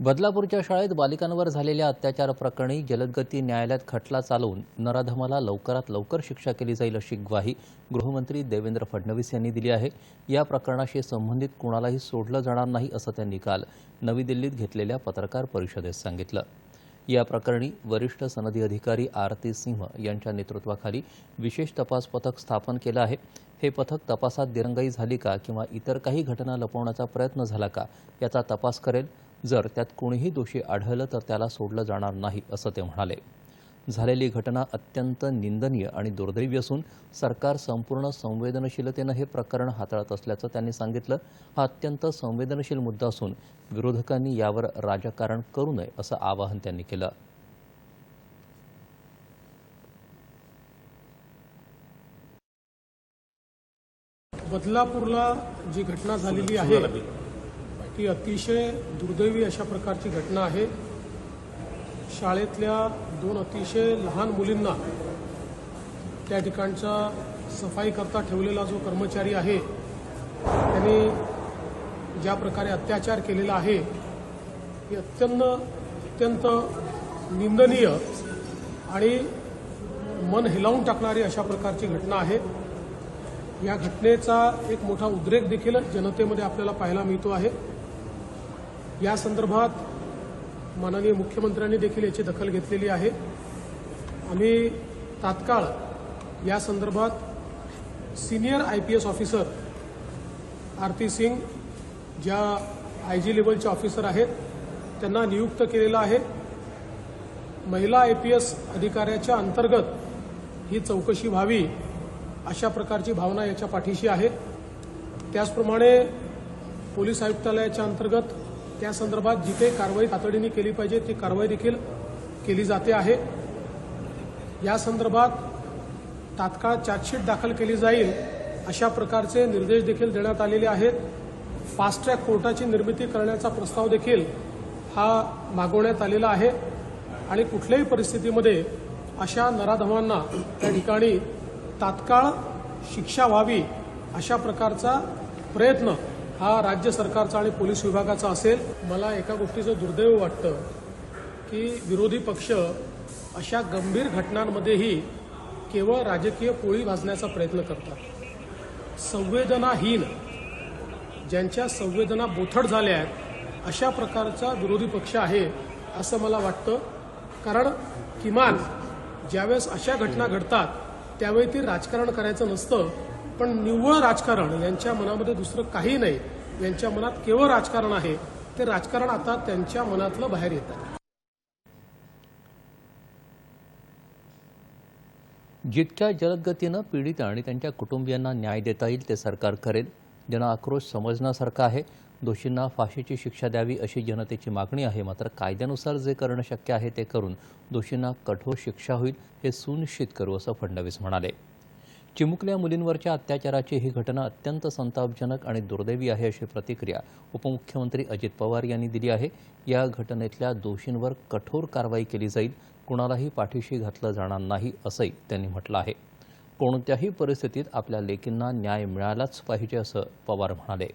बदलापूरच्या शाळेत बालिकांवर झालेल्या अत्याचार प्रकरणी जलदगती न्यायालयात खटला चालवून नराधमाला लवकरात लवकर शिक्षा केली जाईल अशी ग्वाही गृहमंत्री देवेंद्र फडणवीस यांनी दिली आहे. या प्रकरणाशी संबंधित कुणालाही सोडलं जाणार नाही असं त्यांनी काल नवी दिल्लीत घेतलेल्या पत्रकार परिषदेत सांगितलं. या प्रकरणी वरिष्ठ सनदी अधिकारी आरती सिंह यांच्या नेतृत्वाखाली विशेष तपास पथक स्थापन केलं आहे. हे पथक तपासात दिरंगाई झाली का किंवा इतर काही घटना लपवण्याचा प्रयत्न झाला का याचा तपास करेल. जर त्यात कोणीही दोषी आढळलं तर त्याला सोडलं जाणार नाही असं ते म्हणाले. झालेली घटना अत्यंत निंदनीय आणि दुर्दैवी असून सरकार संपूर्ण संवेदनशीलतेनं हे प्रकरण हाताळत असल्याचं त्यांनी सांगितलं. हा अत्यंत संवेदनशील मुद्दा असून विरोधकांनी यावर राजकारण करू नये असं आवाहन त्यांनी केलं. बदलापूरला जी घटना झालेली आहे ती अतिशय दुर्दैवी अशा प्रकारची घटना आहे. शाळेतल्या दोन अतिशय लहान मुलींना त्या ठिकाणचा सफाई करता ठेवलेला जो कर्मचारी आहे त्यांनी ज्या प्रकारे अत्याचार केलेला आहे ही अत्यंत अत्यंत निंदनीय आणि मन हिलावून टाकणारी अशा प्रकारची घटना आहे. या घटनेचा एक मोठा उद्रेक देखील जनतेमध्ये आपल्याला पाहायला मिळतो आहे. या संदर्भात माननीय मुख्यमंत्र्यांनी देखील याची दखल घेतलेली आहे. आम्ही तात्काळ या संदर्भात senior I P S officer Aarti Singh ज्या आय जी लेवलचे ऑफिसर आहेत त्यांना नियुक्त केलेलं आहे. महिला आय पी एस अधिकाऱ्याच्या अंतर्गत ही चौकशी व्हावी अशा प्रकारची भावना याच्या पाठीशी आहे. त्याचप्रमाणे पोलीस आयुक्तालयाच्या अंतर्गत त्या संदर्भात जी काही कारवाई तातडीने केली पाहिजे ती कारवाई देखील केली जाते आहे. या संदर्भात तात्काळ चार्जशीट दाखल केली जाईल अशा प्रकारचे निर्देश देखील देण्यात आलेले आहेत. फास्ट ट्रॅक कोर्टाची निर्मिती करण्याचा प्रस्ताव देखील हा मागवण्यात आलेला आहे. आणि कुठल्याही परिस्थितीमध्ये अशा नराधमांना त्या ठिकाणी तात्काळ शिक्षा व्हावी अशा प्रकारचा प्रयत्न हा राज्य सरकारचा आणि पोलीस विभागाचा असेल मला एका गोष्टीचं दुर्दैव वाटतं की विरोधी पक्ष अशा गंभीर घटनांमध्येही केवळ राजकीय पोळी भाजण्याचा प्रयत्न करतात. संवेदनाहीन ज्यांच्या संवेदना बोथट झाल्या आहेत अशा प्रकारचा विरोधी पक्ष आहे असं मला वाटतं. कारण किमान ज्यावेळेस अशा घटना घडतात त्यावेळी ती राजकारण करायचं नसतं पण निव्वळ राजकारण यांच्या मनामध्ये दुसरं काही नाही. यांच्या मनात केवळ राजकारण आहे. ते राजकारण आता त्यांच्या मनातलं बाहेर येत जितक्या जलद गतीनं पीडित आणि त्यांच्या कुटुंबियांना न्याय देता येईल ते सरकार करेल. जनआक्रोश समजण्यासारखा आहे दोषींना फाशीची शिक्षा द्यावी अशी जनतेची मागणी आहे. मात्र कायद्यानुसार जे करणं शक्य आहे ते करून दोषींना कठोर शिक्षा होईल हे सुनिश्चित करू असं फडणवीस म्हणाले. चिमुकल्या मुलींवरच्या अत्याचाराची ही घटना अत्यंत संतापजनक आणि दुर्दैवी आहे अशी प्रतिक्रिया उपमुख्यमंत्री अजित पवार यांनी दिली आहे. या घटनेतल्या दोषींवर कठोर कारवाई केली जाईल कुणालाही पाठीशी घातलं जाणार नाही असंही त्यांनी म्हटलं आहे. कोणत्याही परिस्थितीत आपल्या लेकींना न्याय मिळालाच पाहिजे असं पवार म्हणाले.